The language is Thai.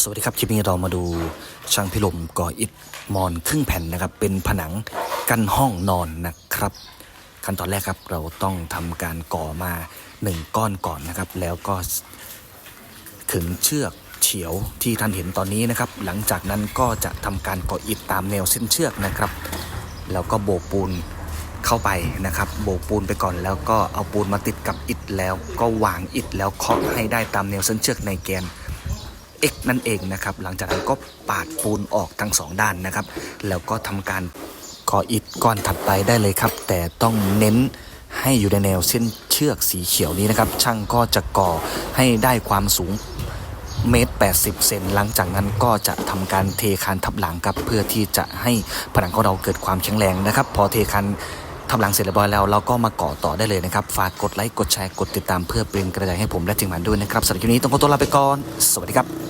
สวัสดีครับคลิปนี้เรามาดูช่างพิลมก่ออิฐมอนครึ่งแผ่นนะครับ เป็นผนังกั้นห้องนอนนะครับ ขั้นตอนแรกครับเราต้องทำการก่อมาหนึ่งก้อนก่อนนะครับ แล้วก็ขึงเชือกเฉียวที่ท่านเห็นตอนนี้นะครับ หลังจากนั้นก็จะทำการก่ออิฐตามแนวเส้นเชือกนะครับ แล้วก็โบกปูนเข้าไปนะครับ โบกปูนไปก่อนแล้วก็เอาปูนมาติดกับอิฐแล้วก็วางอิฐแล้วเคาะให้ได้ตามแนวเส้นเชือกในแกน X นั่นเองนะครับหลังจากนั้นก็ปาดปูนออกทั้งสองด้านนะครับ แล้วก็ทำการก่ออิฐก้อนถัดไปได้เลยครับ แต่ต้องเน้นให้อยู่ในแนวเส้นเชือกสีเขียวนี้นะครับ ช่างก็จะก่อให้ได้ความสูงเมตร 80 เซนหลังจากนั้นก็จะทำการเทคานทับหลังครับเพื่อที่จะให้ผนังของเราเกิดความแข็งแรงนะครับ พอเทคานทับหลังเสร็จเรียบร้อยแล้วเราก็มาก่อต่อได้เลยนะครับ ฝากกดไลค์ กดแชร์ กดติดตามเพื่อเป็นกระจายให้ผมและทีมงานด้วยนะครับสำหรับคลิปนี้ต้องขอตัวลาไปก่อน สวัสดีครับ